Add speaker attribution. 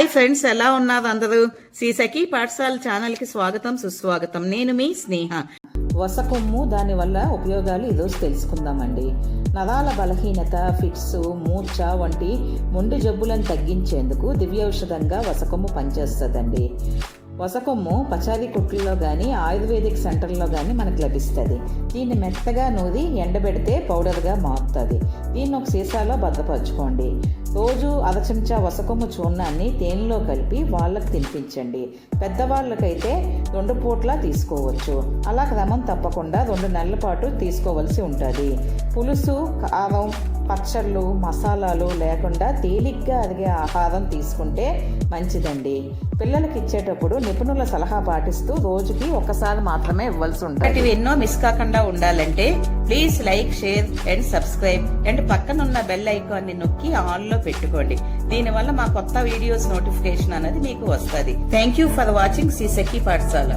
Speaker 1: Hi friends ఎలా ఉన్నారు అందరూ? శ్రీ సఖీ పాఠశాల ఛానల్కి స్వాగతం సుస్వాగతం. నేను మీ స్నేహ.
Speaker 2: వసకొమ్ము దానివల్ల ఉపయోగాలు ఈరోజు తెలుసుకుందామండి. నరాల బలహీనత ఫిట్స్ మూర్ఛ వంటి ముండు జబ్బులను తగ్గించేందుకు దివ్యౌషధంగా వసకొమ్ము పనిచేస్తుందండి. వసకొమ్ము పచారీ కొట్లలో కానీ ఆయుర్వేదిక్ సెంటర్లో కానీ మనకు లభిస్తుంది. దీన్ని మెత్తగా నూరి ఎండబెడితే పౌడర్గా మారుతుంది. దీన్ని ఒక సీసాలో భద్రపరచుకోండి. రోజు అర చెంచా వసకొమ్ము చూర్ణాన్ని తేనెలో కలిపి వాళ్ళకు తినిపించండి. పెద్దవాళ్ళకైతే రెండు పూట్లా తీసుకోవచ్చు. అలా క్రమం తప్పకుండా రెండు నెలల పాటు తీసుకోవలసి ఉంటుంది. పులుసు కారం పచ్చళ్ళు మసాలాలు లేకుండా తేలిగ్గా అరిగే ఆహారం తీసుకుంటే మంచిదండి. పిల్లలకి ఇచ్చేటప్పుడు నిపుణుల సలహా పాటిస్తూ రోజుకి ఒక్కసారి మాత్రమే ఇవ్వాల్సి ఉంటుంది.
Speaker 1: ఎన్నో మిస్ కాకుండా ఉండాలంటే please like share and subscribe and పక్కనున్న బెల్ ఐకాన్ని నొక్కి ఆన్లో పెట్టుకోండి. దీనివల్ల మా కొత్త వీడియోస్ నోటిఫికేషన్ అనేది మీకు వస్తుంది. Thank you for watching Shri Sakhi Pathashala